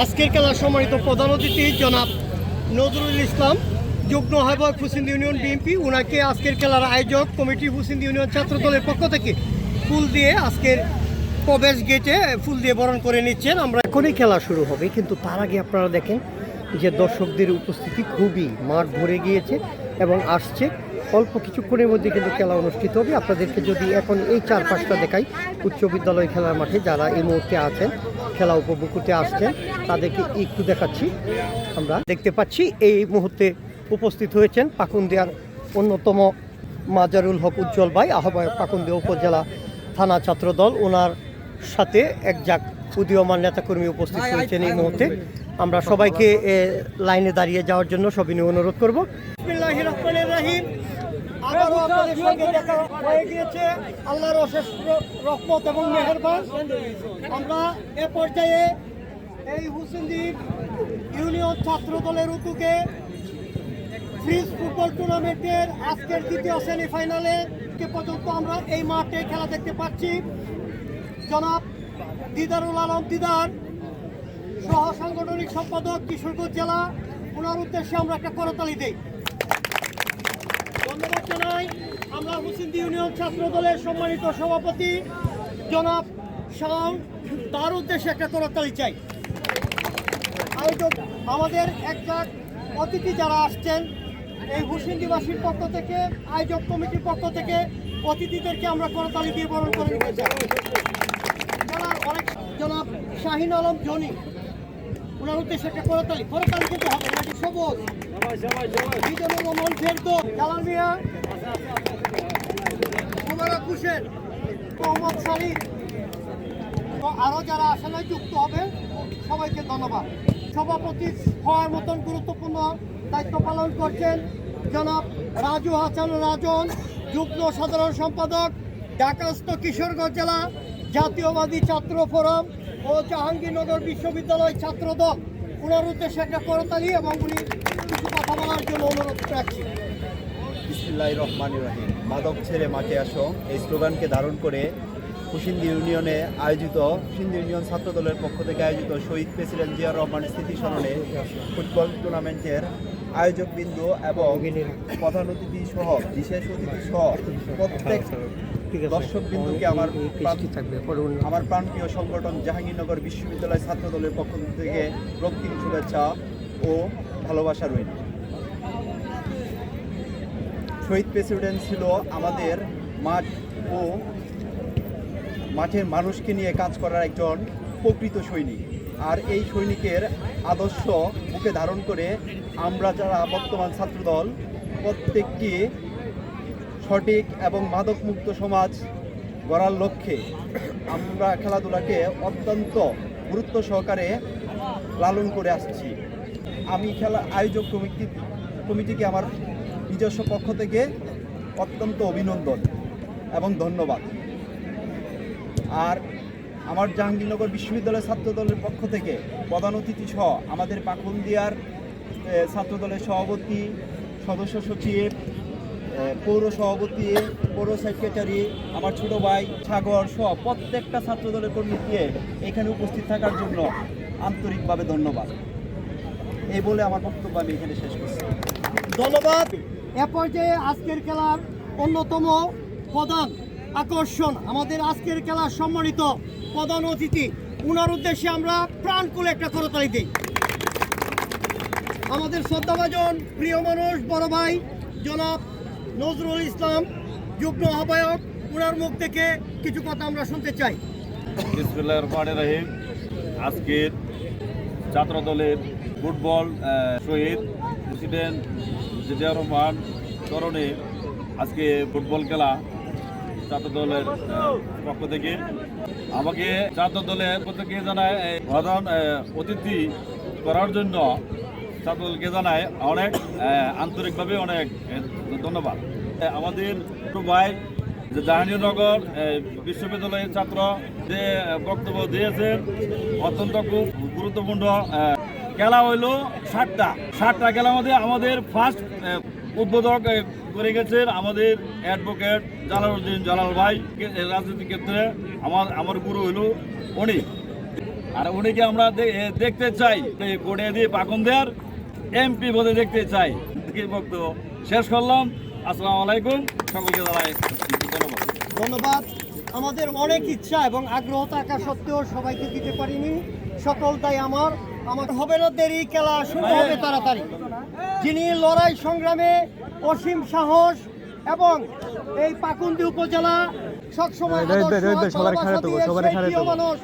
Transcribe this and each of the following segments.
আজকের খেলার সম্মানিত প্রধান অতিথি জনাব নজরুল ইসলাম, যুগ্ম আহ্বায়ক হুসিন্দ ইউনিয়ন বিএনপি ওনাকে আজকের খেলার আয়োজক কমিটি হুসিন্দ ইউনিয়ন ছাত্র দলের পক্ষ থেকে ফুল দিয়ে আজকের প্রবেশ গেটে ফুল দিয়ে বরণ করে নিচ্ছেন। আমরা এখনই খেলা শুরু হবে, কিন্তু তার আগে আপনারা দেখেন যে দর্শকদের উপস্থিতি খুবই মাঠ ভরে গিয়েছে এবং আসছে। অল্প কিছুক্ষণের মধ্যে কিন্তু খেলা অনুষ্ঠিত হবে। আপনাদেরকে যদি এখন এই চারপাশটা দেখাই, উচ্চ বিদ্যালয় খেলার মাঠে যারা এই মুহূর্তে আছেন খেলা উপভোগ করতে আসছেন তাদেরকে একটু দেখাচ্ছি আমরা। দেখতে পাচ্ছি এই মুহূর্তে উপস্থিত হয়েছেন পাকুন্দিয়ার অন্যতম মাজারুল হক উজ্জ্বল ভাই, আহ্বায়ক পাকুন্দিয়া উপজেলা থানা ছাত্রদল। ওনার সাথে এক যাক উদীয়মান নেতাকর্মী উপস্থিত হয়েছেন এই মুহূর্তে। আমরা সবাইকে লাইনে দাঁড়িয়ে যাওয়ার জন্য সবিনয় অনুরোধ করব। আবারও আপনাদের সঙ্গে দেখা হয়ে গিয়েছে। আল্লাহর অশেষ রহমত এবং মেহেরবান। আমরা এ পর্যায়ে এই হুসেনদ্বীপ ইউনিয়ন ছাত্র দলের উদ্যোগে ফ্রিজ ফুটবল টুর্নামেন্টের আজকের দ্বিতীয় সেমিফাইনালে কে পর্যন্ত আমরা এই মাঠে খেলা দেখতে পাচ্ছি। জনাব দিদারুল আলম দিদার সহ সাংগঠনিক সম্পাদক কিশোরগঞ্জ জেলা। ওনার উদ্দেশ্যে আমরা একটা করতালি দেই। ধন্যবাদ জানাই আমরা মুসিন্দি ইউনিয়ন ছাত্র দলের সম্মানিত সভাপতি জনাব শাহ তার উদ্দেশ্যে একটা করতালি চাই। আয়োজক, আমাদের একজাক অতিথি যারা আসছেন, এই হুসিন্দিবাসীর পক্ষ থেকে, আয়োজক কমিটির পক্ষ থেকে অতিথিদেরকে আমরা করতালি দিয়ে বরণ করে নিতে চাই। অনেক জনাব শাহিন আলম জনি ওনার উদ্দেশ্যে একটা করতালি করতালি কিন্তু হবে, নাকি সবুজ? মোহাম্মদ সালিম। তো আরও যারা যুক্ত হবে। সবাইকে ধন্যবাদ। সভাপতি হওয়ার মতন গুরুত্বপূর্ণ দায়িত্ব পালন করছেন জনাব রাজু হাসান রাজন, যুগ্ম সাধারণ সম্পাদক ঢাকাস্থ কিশোরগঞ্জ জেলা জাতীয়বাদী ছাত্র ফোরাম ও জাহাঙ্গীরনগর বিশ্ববিদ্যালয় ছাত্র দল ওনার উদ্দেশ্যে একটা করতালি এবং উনি বিসমিল্লাহ রহমান রহিম। মাদক ছেড়ে মাঠে আসো। এই স্লোগানকে ধারণ করে কুশিন্দি ইউনিয়নে আয়োজিত, কুশিন্দি ইউনিয়ন ছাত্র দলের পক্ষ থেকে আয়োজিত শহীদ প্রেসিডেন্ট জিয়া রহমান স্মৃতি স্মরণে ফুটবল টুর্নামেন্টের আয়োজক বিন্দু এবং প্রধান অতিথি সহ, বিশেষ অতিথি সহ প্রত্যেক ঠিক দর্শক বিন্দুকে আমার আমার প্রাণপ্রিয় সংগঠন জাহাঙ্গীরনগর বিশ্ববিদ্যালয় ছাত্র দলের পক্ষ থেকে রক্তিম শুভেচ্ছা ও ভালোবাসা রইল। শহীদ প্রেসিডেন্ট ছিল আমাদের মাঠ ও মাঠের মানুষকে নিয়ে কাজ করার একজন প্রকৃত সৈনিক। আর এই সৈনিকের আদর্শ মুখে ধারণ করে আমরা যারা বর্তমান ছাত্রদল প্রত্যেকটি সঠিক এবং মাদকমুক্ত সমাজ গড়ার লক্ষ্যে আমরা খেলাধুলাকে অত্যন্ত গুরুত্ব সহকারে লালন করে আসছি। আমি খেলা আয়োজক কমিটি কমিটিকে আমার নিজস্ব পক্ষ থেকে অত্যন্ত অভিনন্দন এবং ধন্যবাদ। আর আমার জাহাঙ্গীরনগর বিশ্ববিদ্যালয় ছাত্রদলের পক্ষ থেকে প্রধান অতিথি সহ আমাদের পাকুন্দিয়ার ছাত্রদলের সভাপতি, সদস্য সচিব পৌর সভাপতি, পৌর সেক্রেটারি, আমার ছোট ভাই সাগর সহ প্রত্যেকটা ছাত্রদলের কর্মীকে এখানে উপস্থিত থাকার জন্য আন্তরিকভাবে ধন্যবাদ। এই বলে আমার বক্তব্য আমি এখানে শেষ করছি। ধন্যবাদ! এ পর্যায়ে আজকের খেলার অন্যতম প্রধান আকর্ষণ আমাদের আজকের খেলার সম্মানিত প্রধান অতিথি। উনার উদ্দেশ্যে আমরা প্রাণ করে একটা করতালি দিই। আমাদের শ্রদ্ধাভাজন প্রিয় মানুষ, বড় ভাই, জনাব নজরুল ইসলাম, যুগ্ম আহ্বায়ক, উনার মুখ থেকে কিছু কথা আমরা শুনতে চাই। আজকের ছাত্র দলের ফুটবল শহীদ প্রেসিডেন্ট জিয়া রহমান স্মরণে আজকে ফুটবল খেলা ছাত্র দলের পক্ষ থেকে। আমাকে ছাত্র দলের থেকে জানায় প্রধান অতিথি করার জন্য ছাত্র দলকে জানায় অনেক আন্তরিকভাবে অনেক ধন্যবাদ। আমাদের ভাই যে জাহাঙ্গীরনগর বিশ্ববিদ্যালয়ের ছাত্র, যে বক্তব্য দিয়েছেন, অত্যন্ত খুব গুরুত্বপূর্ণ খেলা হইল ষাটটা ষাটটা খেলার মধ্যে আমাদের ফার্স্ট উদ্বোধক করে গেছেন আমাদের অ্যাডভোকেট জালালউদ্দিন জালাল ভাই, কে- রাজনীতি ক্ষেত্রে আমার আমার গুরু হইল উনি। আর উনিকে আমরা দেখতে চাই কোটে দিয়ে পাকুন এমপি পদে দেখতে চাই। বক্তব্য? শেষ করলাম। আসসালামু আলাইকুম। সকলকে ধন্যবাদ। ধন্যবাদ। আমাদের অনেক ইচ্ছা এবং আগ্রহ থাকা সত্ত্বেও সবাইকে দিতে পারিনি। সকল তাই আমার। আমার হবে না দেরি খেলা শুরু হবে তাড়াতাড়ি। যিনি লড়াই সংগ্রামে অসীম সাহস এবং এই পাকুন্দি উপজেলা সবসময়। মানুষ।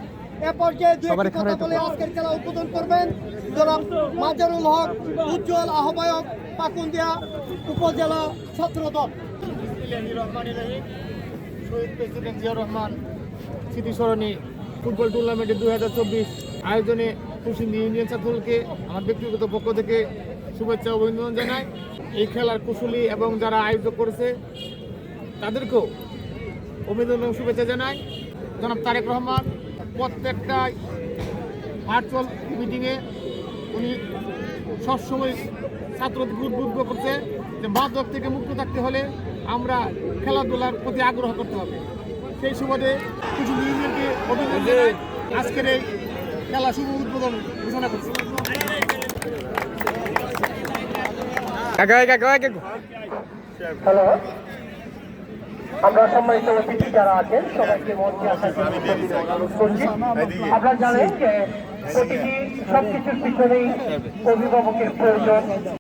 এ পর্যায়ে দুই সবারই একটি খাড়া কথা বলে আজকের খেলা উদ্বোধন করবেন জনাব মাজারুল হক উজ্জ্বল আহ্বায়ক পাকুন্দিয়া উপজেলা ছাত্র দল শহীদ প্রেসিডেন্ট রহমান স্মৃতিস্মরণী ফুটবল টুর্নামেন্টে দুই হাজার চব্বিশ আয়োজনে কুশিন্দি ইউনিয়ন ছাত্রদলকে আমার ব্যক্তিগত পক্ষ থেকে শুভেচ্ছা অভিনন্দন জানাই। এই খেলার কুশলী এবং যারা আয়োজক করেছে, তাদেরকেও অভিনন্দন এবং শুভেচ্ছা জানাই। জনাব তারেক রহমান, প্রত্যেকটা ভার্চুয়াল মিটিংয়ে উনি সবসময় ছাত্রদের উদ্বুদ্ধ করছে যে মাদক থেকে মুক্ত থাকতে হলে আমরা খেলাধুলার প্রতি আগ্রহ করতে হবে। সেই সুবাদে কিছু ইউনিয়নকে অভিনন্দন জানাই। আজকের এই খেলা শুভ উদ্বোধন ঘোষণা করছি। হ্যালো। আমরা সম্মানিত অতিথি যারা আছেন সবাইকে মঞ্চে আসার জন্য অনুরোধ করছি। আপনারা জানেন যে প্রতিটি সবকিছুর পিছনেই অভিভাবকের প্রয়োজন।